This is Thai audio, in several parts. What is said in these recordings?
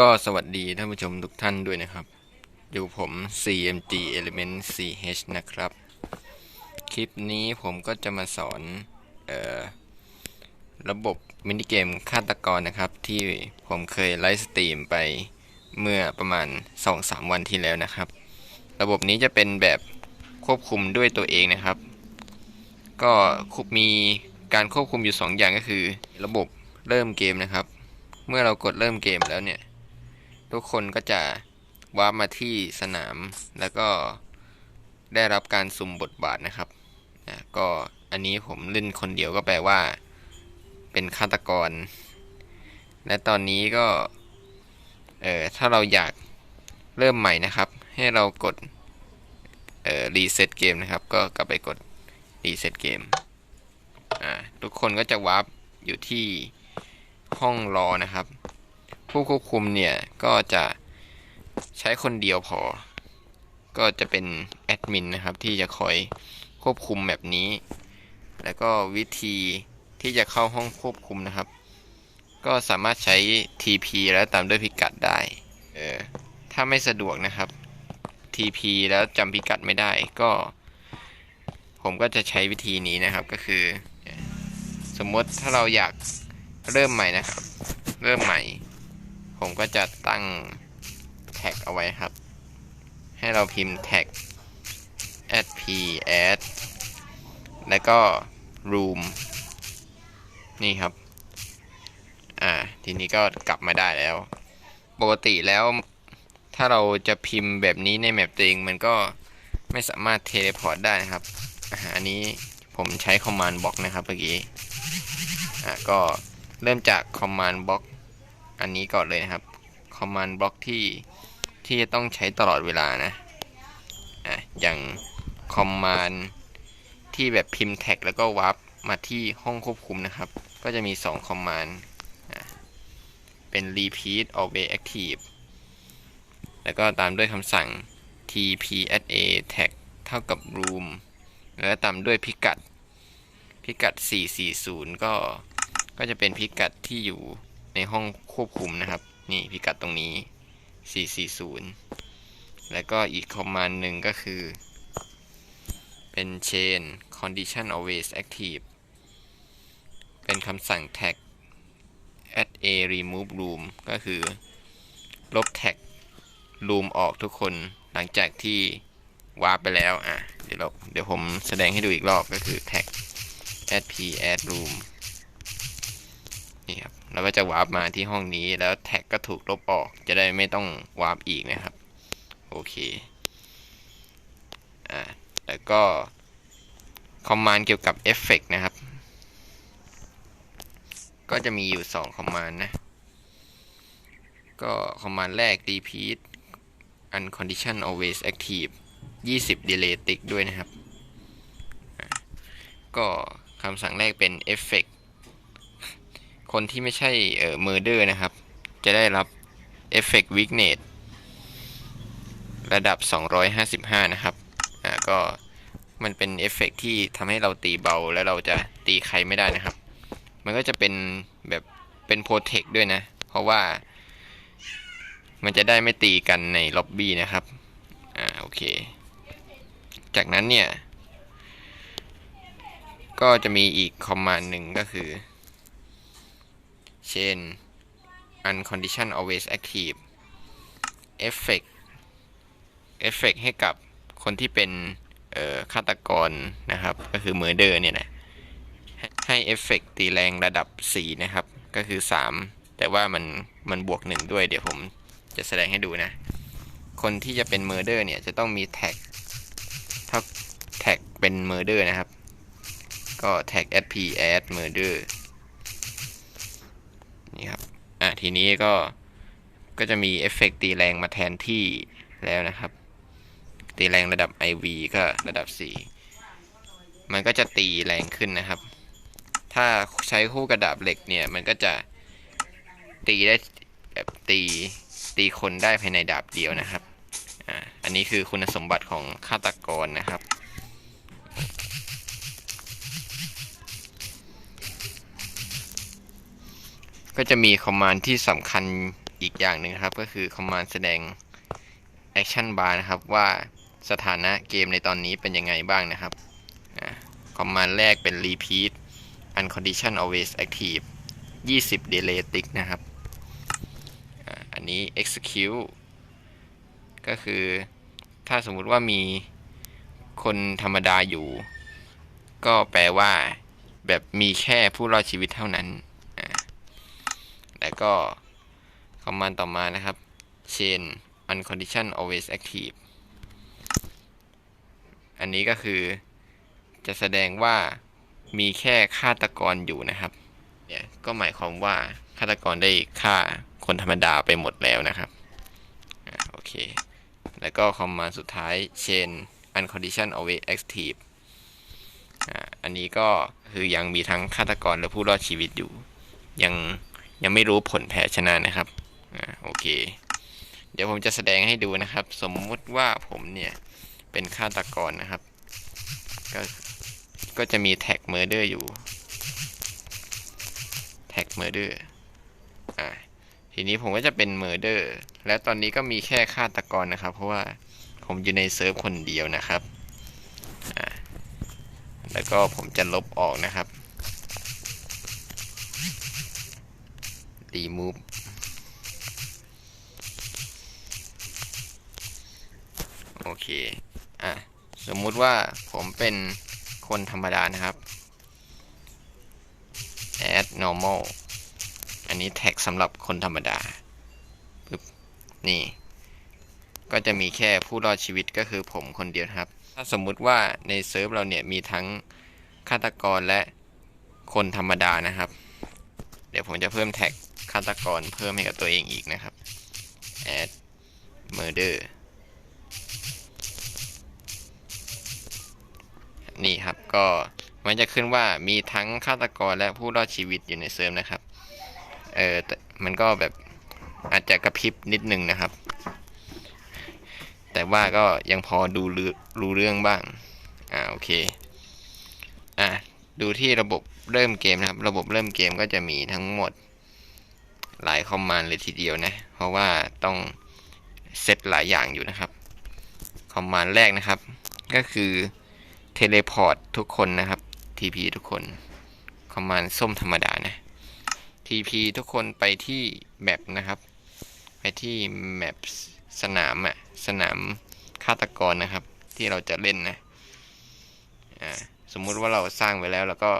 ก็สวัสดีท่านผู้ชมทุกท่านด้วยนะครับ อยู่ผม CMG Element CH นะครับ คลิปนี้ผมก็จะมาสอนออระบบมินิเกมฆาตกรนะครับ ที่ผมเคยไลฟ์สตรีมไปเมื่อประมาณ 2-3 วันที่แล้วนะครับ ระบบนี้จะเป็นแบบควบคุมด้วยตัวเองนะครับ ก็มีการควบคุมอยู่ 2 อย่างก็คือ ระบบเริ่มเกมนะครับ เมื่อเรากดเริ่มเกมแล้วเนี่ย ทุกคนก็จะวาร์ปมาที่สนาม แล้วก็ได้รับการสุ่มบทบาทนะครับนะก็อันนี้ผมเล่นคนเดียวก็แปลว่า เป็นฆาตกร และตอนนี้ก็เออถ้าเราอยากเริ่มใหม่นะครับ ให้เรากดเอ่อรีเซ็ตเกมนะครับ ก็กลับไปกดรีเซ็ตเกมอ่าทุกคนก็จะวาร์ปอยู่ที่ห้องรอนะครับ ผู้ควบคุมเนี่ยก็จะใช้คนเดียวพอ ก็จะเป็นแอดมินนะครับที่จะคอยควบคุมแบบนี้ แล้วก็วิธีที่จะเข้าห้องควบคุมนะครับ ก็สามารถใช้ TP แล้วตามด้วยพิกัดได้เออถ้าไม่สะดวกนะครับ TP แล้วจำพิกัดไม่ได้ก็ ผมก็จะใช้วิธีนี้นะครับก็คือ สมมติถ้าเราอยากเริ่มใหม่นะครับ เริ่มใหม่ ผมก็จะตั้งแท็กเอาไว้ครับ ให้เราพิมพ์แท็ก add p add แล้วก็ room นี่ครับ อ่า ทีนี้ก็กลับมาได้แล้ว ปกติแล้วถ้าเราจะพิมพ์แบบนี้ในแมปตัวเองมันก็ไม่สามารถเทเลพอร์ตได้นะครับอ่าอันนี้ผมใช้ command block นะครับเมื่อกี้ อ่าก็เริ่มจาก command block อัันนี้ก่อนเลยนะครับ command block ที่ที่จะต้องใช้ตลอดเวลานะอะอย่าง command ที่แบบพิมพ์แท็กแล้วก็วาร์ปมาที่ห้องควบคุมนะครับ ก็จะมี 2 command อะเป็น repeat always active แล้วก็ตามด้วยคำสั่ง tpsa tag เท่ากับ room แล้วตามด้วยพิกัด พิกัด 440 ก็ ก็จะเป็นพิกัดที่อยู่ ในห้องควบคุมนะครับ นี่พิกัดตรงนี้ 440 แล้วก็อีกคอมมานด์หนึ่งก็คือ เป็น chain condition always active เป็นคำสั่ง tag add a remove room ก็คือ ลบแท็ก room ออกทุกคนหลังจากที่วาร์ปไปแล้ว อะ เดี๋ยวเราเดี๋ยวผมแสดงให้ดูอีกรอบก็คือ tag add p add room นี่ครับ เราก็จะวาร์ปมาที่ห้องนี้แล้วแท็กก็ถูกลบออก จะได้ไม่ต้องวาร์ปอีกนะครับ โอเค อ่า แล้วก็คอมมานด์เกี่ยวกับเอฟเฟกนะครับ ก็จะมีอยู่2คอมมานด์นะ ก็คอมมานด์แรก repeat uncondition always active 20 delay tick ด้วยนะครับ ก็คำสั่งแรกเป็น effect คนที่ไม่ใช่เอ่อ murder นะครับ จะได้รับ effect weakness ระดับ 255 นะครับอ่าก็มันเป็นเอฟเฟกต์ที่ทำให้เราตีเบาแล้วเราจะตีใครไม่ได้นะครับ มันก็จะเป็นแบบเป็นโปรเทคด้วยนะ เพราะว่า มันจะได้ไม่ตีกันในล็อบบี้นะครับ อ่าโอเค จากนั้นเนี่ย ก็จะมีอีกคอมมานด์หนึ่งก็คือ เช่น uncondition always active effect effect ให้กับคนที่เป็นฆาตกรนะครับ ก็คือ murder เนี่ยนะให้เอฟเฟกตีแรงระดับ 4 นะครับ ก็คือ 3 แต่ว่ามันมันบวก 1 ด้วย เดี๋ยวผมจะแสดงให้ดูนะ คนที่จะเป็น murder เนี่ย จะต้องมีแท็กเท่าแท็กเป็น murder นะครับ ก็แท็ก sp add murder นี่ครับ อะทีนี้ก็ ก็จะมีเอฟเฟกตีแรงมาแทนที่แล้วนะครับ ตีแรงระดับ IV ก็ระดับ 4 มันก็จะตีแรงขึ้นนะครับ ถ้าใช้คู่กระดาบเหล็กเนี่ย มันก็จะตีได้แบบตีตีคนได้ภายในดาบเดียวนะครับ อ่า อันนี้คือคุณสมบัติของฆาตกรนะครับ ก็จะมีคอมมานด์ที่สำคัญอีกอย่างหนึ่งครับ ก็คือ command แสดง action bar นะครับ ว่าสถานะเกมในตอนนี้เป็นยังไงบ้างนะครับคอมมานด์แรกเป็น repeat uncondition always active 20 delay tick นะครับ อันนี้ execute ก็คือถ้าสมมุติว่ามีคนธรรมดาอยู่ ก็แปลว่าแบบมีแค่ผู้รอดชีวิตเท่านั้น แล้วก็คอมมานด์ต่อมานะครับ chain uncondition always active อันนี้ก็คือจะแสดงว่ามีแค่ฆาตกรอยู่นะครับ เนี่ยก็หมายความว่าฆาตกรได้ฆ่าคนธรรมดาไปหมดแล้วนะครับอโอเค แล้วก็คอมมานด์สุดท้าย chain uncondition always active อันนี้ก็คือยังมีทั้งฆาตกรและผู้รอดชีวิตอยู่ ยัง ยังไม่รู้ผลแพ้ชนะนะครับอ่าโอเค เดี๋ยวผมจะแสดงให้ดูนะครับ สมมุติว่าผมเนี่ยเป็นฆาตกรนะครับ ก็ก็จะมีแท็ก murder อยู่แท็ก murder อ่าทีนี้ผมก็จะเป็น murder และตอนนี้ก็มีแค่ฆาตกรนะครับ เพราะว่าผมอยู่ในเซิร์ฟคนเดียวนะครับอ่าแล้วก็ผมจะลบออกนะครับ remove โอเค อะ สมมุติว่าผมเป็นคนธรรมดานะครับ add normal อันนี้แท็กสำหรับคนธรรมดาปึ๊บนี่ ก็จะมีแค่ผู้รอดชีวิตก็คือผมคนเดียวครับ ถ้าสมมุติว่าในเซิร์ฟเราเนี่ยมีทั้งฆาตกรและคนธรรมดานะครับ เดี๋ยวผมจะเพิ่มแท็กาตกรเพิ่มให้กับตัวเองอีกนะครับ add murder นี่ครับก็มันจะขึ้นว่ามีทั้งฆาตกรและผู้รอดชีวิตอยู่ในเซิร์ฟนะครับ เออมันก็แบบอาจจะกระพริบนิดนึงนะครับ แต่ว่าก็ยังพอดูรู้เรื่องบ้าง อ่าโอเค อะดูที่ระบบเริ่มเกมนะครับ ระบบเริ่มเกมก็จะมีทั้งหมด หลายคอมมานด์เลยทีเดียวนะ เพราะว่าต้องเซตหลายอย่างอยู่นะครับ คอมมานด์แรกนะครับ ก็คือเทเลพอร์ตทุกคนนะครับ TP ทุกคน คอมมานด์ส้มธรรมดานะ TP ทุกคนไปที่แมปนะครับ ไปที่แมปสนามอะสนามฆาตกรนะครับ ที่เราจะเล่นนะ อ่า สมมุติว่าเราสร้างไว้แล้วแล้วก็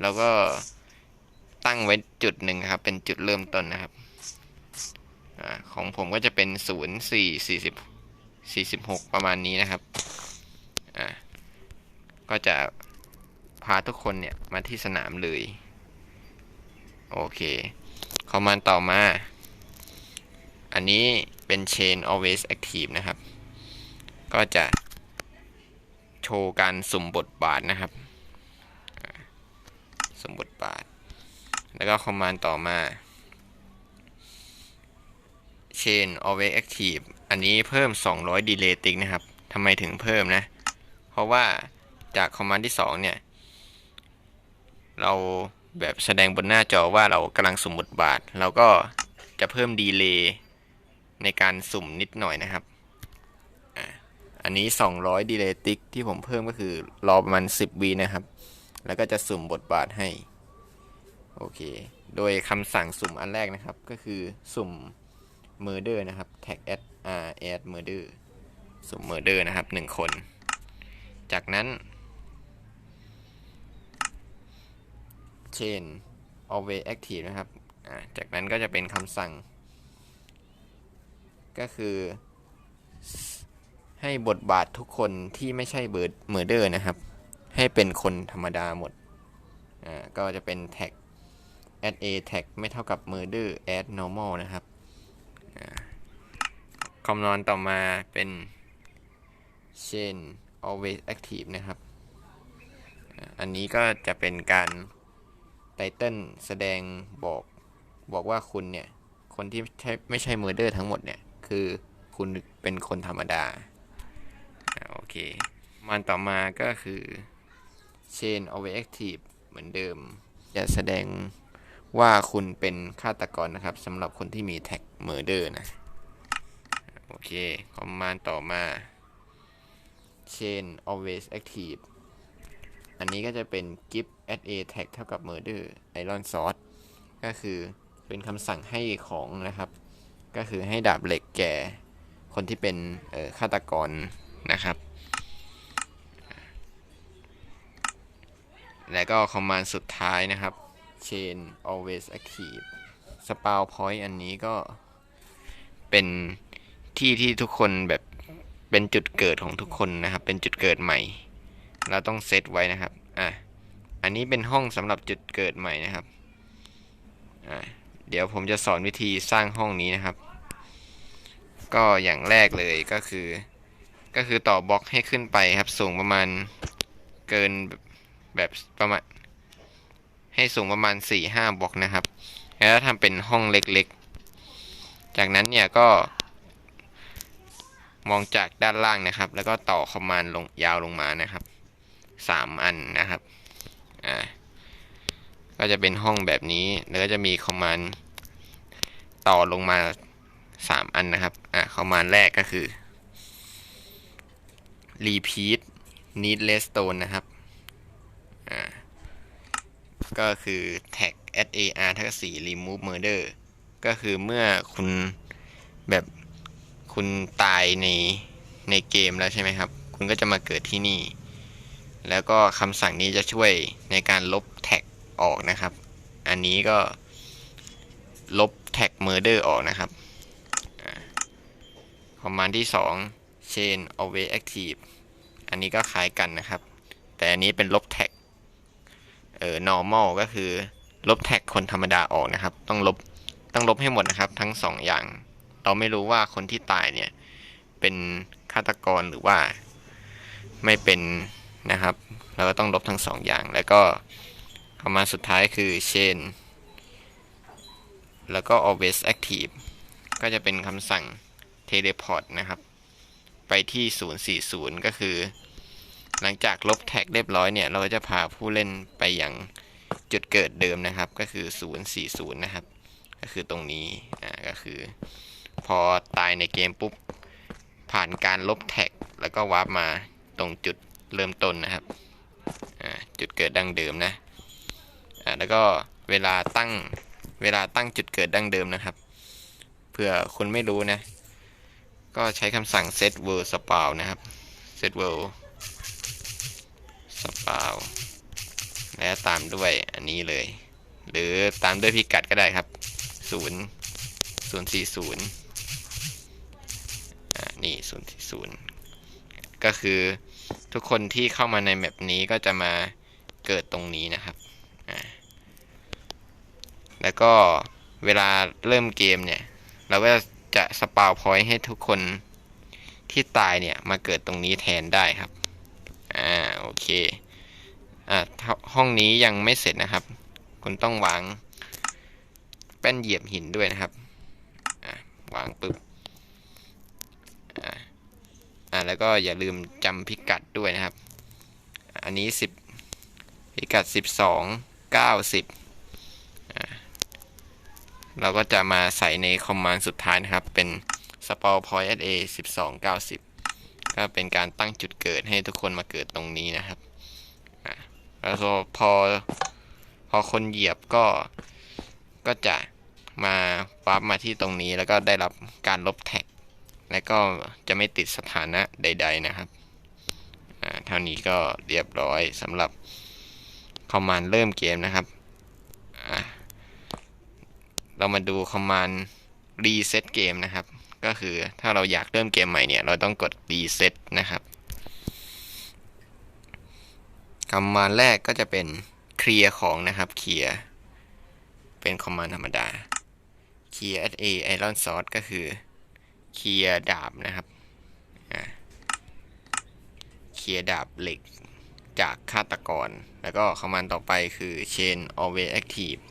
เราก็ ตั้งไว้จุดหนึ่งครับ เป็นจุดเริ่มต้นนะครับอของผมก็จะเป็นศูนย์สี่สี่สิบสี่สิบหกประมาณนี้นะครับอ่าก็จะพาทุกคนเนี่ยมาที่สนามเลย โอเคคอมมานด์ต่อมา อันนี้เป็น chain always active นะครับ ก็จะโชว์การสุ่มบทบาทนะครับ สุ่มบทบาท แล้วก็คอมมานด์ต่อมา chain always active อันนี้เพิ่ม 200 delay tick นะครับทำไมถึงเพิ่มนะ เพราะว่าจากคอมมานด์ที่ 2 เนี่ย เราแบบแสดงบนหน้าจอว่าเรากำลังสุ่มบทบาท เราก็จะเพิ่มดีเลย์ในการสุ่มนิดหน่อยนะครับ อันนี้ 200 ดีเลย์ติ๊กที่ผมเพิ่มก็คือรอประมาณ 10วีนะครับ แล้วก็จะสุ่มบทบาทให้ โอเค โดยคำสั่งสุ่มอันแรกนะครับ ก็คือสุ่ม murder นะครับ tag add r add murder สุ่ม murder นะครับ1คน จากนั้น chain always active นะครับ จากนั้นก็จะเป็นคำสั่ง ก็คือให้บทบาททุกคนที่ไม่ใช่เบิร์ดเมอร์เดอร์นะครับ ให้เป็นคนธรรมดาหมด อ่า ก็จะเป็นแท็ก add a tag ไม่เท่ากับ murder add normal นะครับคำนวณต่อมาเป็น chain always active นะครับ อันนี้ก็จะเป็นการไตเติลแสดงบอกบอกว่าคุณเนี่ย คนที่ไม่ใช่เมอร์เดอร์ทั้งหมดเนี่ย คือคุณเป็นคนธรรมดา โอเค มันต่อมาก็คือ chain always active เหมือนเดิม จะแสดง ว่าคุณเป็นฆาตกรนะครับสำหรับคนที่มีแท็ก murder นะ โอเค คอมมานด์ต่อมา chain always active อันนี้ก็จะเป็น give at a tag เท่ากับ murder iron sword ก็คือเป็นคำสั่งให้ของนะครับ ก็คือให้ดาบเหล็กแก่คนที่เป็นฆาตกรนะครับ และก็คอมมานด์สุดท้ายนะครับ chain always active spawn point อันนี้ก็เป็นที่ที่ทุกคนแบบเป็นจุดเกิดของทุกคนนะครับ เป็นจุดเกิดใหม่ เราต้องเซตไว้นะครับ อะ อันนี้เป็นห้องสำหรับจุดเกิดใหม่นะครับ อะ เดี๋ยวผมจะสอนวิธีสร้างห้องนี้นะครับ ก็อย่างแรกเลยก็คือ ก็คือต่อบล็อกให้ขึ้นไปครับ สูงประมาณเกินแบบประมาณ ให้สูงประมาณ 4-5บล็อกนะครับ แล้วทำเป็นห้องเล็กๆ จากนั้นเนี่ยก็มองจากด้านล่างนะครับ แล้วก็ต่อคอมมานด์ลงยาวลงมานะครับสามอันนะครับ อ่า ก็จะเป็นห้องแบบนี้ แล้วก็จะมีคอมมานด์ต่อลงมาสามอันนะครับ อ่าคอมมานด์แรกก็คือ repeat need redstone นะครับ ก็คือ tag at ar ท่ากับ4 remove murder ก็คือเมื่อคุณแบบคุณตายในในเกมแล้วใช่ไหมครับ คุณก็จะมาเกิดที่นี่ แล้วก็คำสั่งนี้จะช่วยในการลบแท็กออกนะครับ อันนี้ก็ลบแท็ก murder ออกนะครับคอมมานด์ที่ 2 chain always active อันนี้ก็คล้ายกันนะครับ แต่อันนี้เป็นลบแท็ก เออ normal ก็คือ ลบแท็กคนธรรมดาออกนะครับ ต้องลบต้องลบให้หมดนะครับ ทั้ง2ออย่าง เราไม่รู้ว่าคนที่ตายเนี่ย เป็นฆาตกรหรือว่าไม่เป็นนะครับ เราก็ต้องลบทั้งสองอย่าง แล้วก็คำมาสุดท้ายคือ chain แล้วก็ always active ก็จะเป็นคำสั่ง teleport นะครับ ไปที่ 040 ก็คือ หลังจากลบแท็กเรียบร้อยเนี่ย เราจะพาผู้เล่นไปยังจุดเกิดเดิมนะครับ ก็คือ 040 นะครับ ก็คือตรงนี้อ่าก็คือ พอตายในเกมปุ๊บ ผ่านการลบแท็ก แล้วก็วาร์ปมาตรงจุดเริ่มต้นนะครับอ่าจุดเกิดดั้งเดิมนะอ่าแล้วก็เวลาตั้งเวลาตั้งจุดเกิดดั้งเดิมนะครับเพื่อคุณไม่รู้นะ ก็ใช้คำสั่ง set world spawn นะครับ set world spawn และตามด้วยอันนี้เลย หรือตามด้วยพิกัดก็ได้ครับ 0 0 4 0นี่ศูนย์ศูนย์ก็คือทุกคนที่เข้ามาในแมปนี้ก็จะมาเกิดตรงนี้นะครับ แล้วก็เวลาเริ่มเกมเนี่ย เราก็จะสปาวพอยต์ให้ทุกคนที่ตายเนี่ย มาเกิดตรงนี้แทนได้ครับ อ่าโอเคอ่าห้องนี้ยังไม่เสร็จนะครับ คุณต้องวางแป้นเหยียบหินด้วยนะครับอ่าวางปึ๊บอ่าแล้วก็อย่าลืมจำพิกัดด้วยนะครับ อันนี้10พิกัด12 90เราก็จะมาใส่ในคอมมานด์สุดท้ายนะครับ เป็น spawn point at a 12 90 ก็เป็นการตั้งจุดเกิดให้ทุกคนมาเกิดตรงนี้นะครับแล้วพอพอคนเหยียบก็ก็จะมาวาร์ปมาที่ตรงนี้แล้วก็ได้รับการลบแท็ก และก็จะไม่ติดสถานะใด ๆนะครับเท่านี้ก็เรียบร้อยสำหรับคอมมานด์เริ่มเกมนะครับ เรามาดูคอมมานด์ รีเซ็ตเกมนะครับ ก็คือถ้าเราอยากเริ่มเกมใหม่เนี่ย เราต้องกดรีเซ็ตนะครับคอมานแรกก็จะเป็นเคลียร์ของนะครับเคลียร์เป็นคอมมานธรรมดาเคลียร์ a iron source ก็คือเคลียร์ดาบนะครับเคลียร์ดาบเหล็กจากฆาตกร แล้วก็คอมมานต่อไปคือ chain always active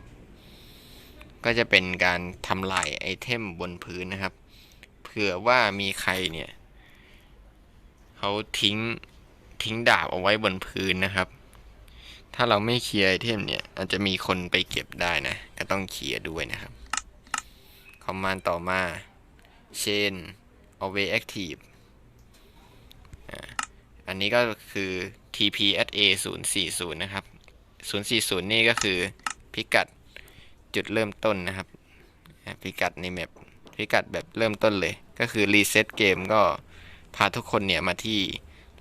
ก็จะเป็นการทำลายไอเทมบนพื้นนะครับ เผื่อว่ามีใครเนี่ยเขาทิ้งทิ้งดาบเอาไว้บนพื้นนะครับ ถ้าเราไม่เคลียร์ไอเทมเนี่ยอาจจะมีคนไปเก็บได้นะ ก็ต้องเคลียร์ด้วยนะครับคอมมานด์ต่อมา chain always active อันนี้ก็คือ tpsa 040 นะครับ 040 นี่ก็คือพิกัด จุดเริ่มต้นนะครับพิกัดในแมปพิกัดแบบเริ่มต้นเลย ก็คือรีเซ็ตเกมก็พาทุกคนเนี่ยมาที่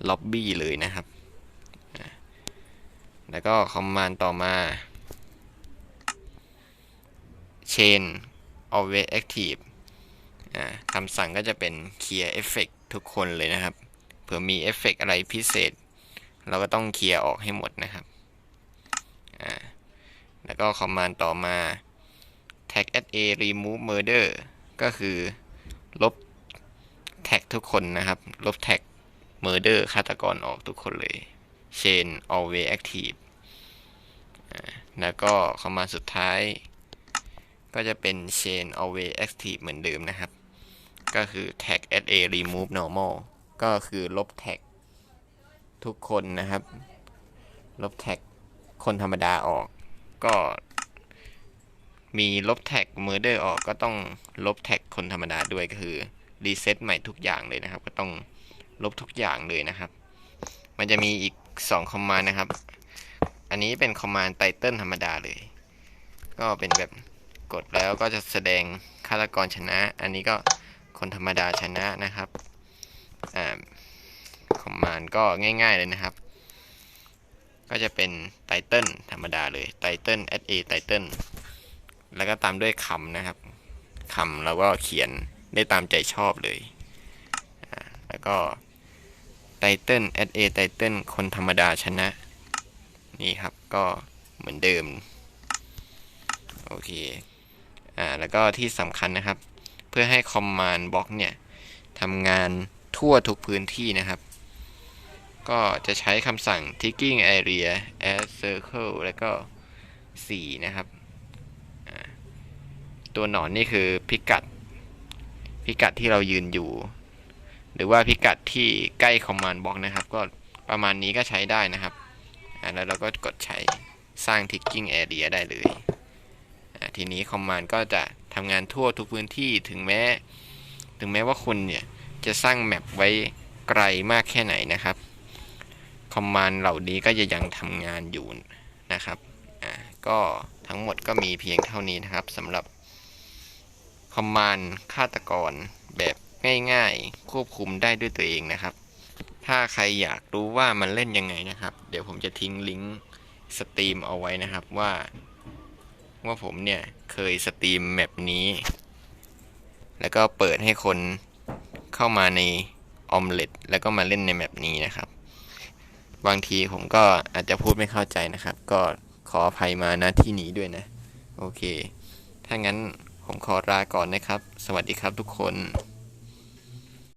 ล็อบบี้เลยนะครับ แล้วก็คอมมานด์ต่อมา chain always active คำสั่งก็จะเป็น clear effect ทุกคนเลยนะครับ เผื่อมีเอฟเฟกอะไรพิเศษ เราก็ต้องเคลียร์ออกให้หมดนะครับ อ่า แล้วก็คอมมานด์ต่อมา tag at a remove murder ก็คือลบแท็กทุกคนนะครับ ลบแท็ก murder ฆาตกรออกทุกคนเลย chain always active แล้วก็คอมมานด์สุดท้าย ก็จะเป็น chain always active เหมือนเดิมนะครับ ก็คือ tag at a remove normal ก็คือลบแท็กทุกคนนะครับ ลบแท็กคนธรรมดาออก ก็มีลบแท็ก murder ออกก็ต้องลบแท็กคนธรรมดาด้วยก็คือรีเซ็ตใหม่ทุกอย่างเลยนะครับ ก็ต้องลบทุกอย่างเลยนะครับ มันจะมีอีก2คอมมานด์นะครับ อันนี้เป็นคอมมานด์ไตเติลธรรมดาเลย ก็เป็นแบบกดแล้วก็จะแสดงฆาตกรชนะ อันนี้ก็คนธรรมดาชนะนะครับอ่าคอมมานด์ก็ง่าย ๆเลยนะครับ ก็จะเป็นไตเติลธรรมดาเลยไตเติล at a ไตเติลแล้วก็ตามด้วยคำนะครับคำเราก็เขียนได้ตามใจชอบเลยแล้วก็ไตเติล at a ไตเติลคนธรรมดาชนะ นี่ครับก็เหมือนเดิม โอเคอ่าแล้วก็ที่สำคัญนะครับ เพื่อให้คอมมานด์บล็อกเนี่ยทำงานทั่วทุกพื้นที่นะครับ ก็จะใช้คำสั่ง ticking area add circle แล้วก็ 4 นะครับ ตัวหนอนนี่คือพิกัด พิกัดที่เรายืนอยู่ หรือว่าพิกัดที่ใกล้คอมมานด์บล็อกนะครับ ก็ประมาณนี้ก็ใช้ได้นะครับ แล้วเราก็กดใช้สร้าง ticking area ได้เลย ทีนี้คอมมานด์ก็จะทำงานทั่วทุกพื้นที่ถึงแม้ ถึงแม้ว่าคุณเนี่ย จะสร้างแมปไว้ไกลมากแค่ไหนนะครับ คอมมานด์เหล่านี้ก็จะยังทำงานอยู่นะครับอ่าก็ทั้งหมดก็มีเพียงเท่านี้นะครับสำหรับคอมมานด์ฆาตกรแบบง่ายๆ ควบคุมได้ด้วยตัวเองนะครับ ถ้าใครอยากรู้ว่ามันเล่นยังไงนะครับ เดี๋ยวผมจะทิ้งลิงก์สตรีมเอาไว้นะครับว่า ว่าผมเนี่ยเคยสตรีมแมปนี้ แล้วก็เปิดให้คนเข้ามาในออมเล็ตแล้วก็มาเล่นในแมปนี้นะครับ บางทีผมก็อาจจะพูดไม่เข้าใจนะครับ ก็ขออภัยมานะที่นี้ด้วยนะ โอเค ถ้างั้นผมขอลาก่อนนะครับ สวัสดีครับทุกคน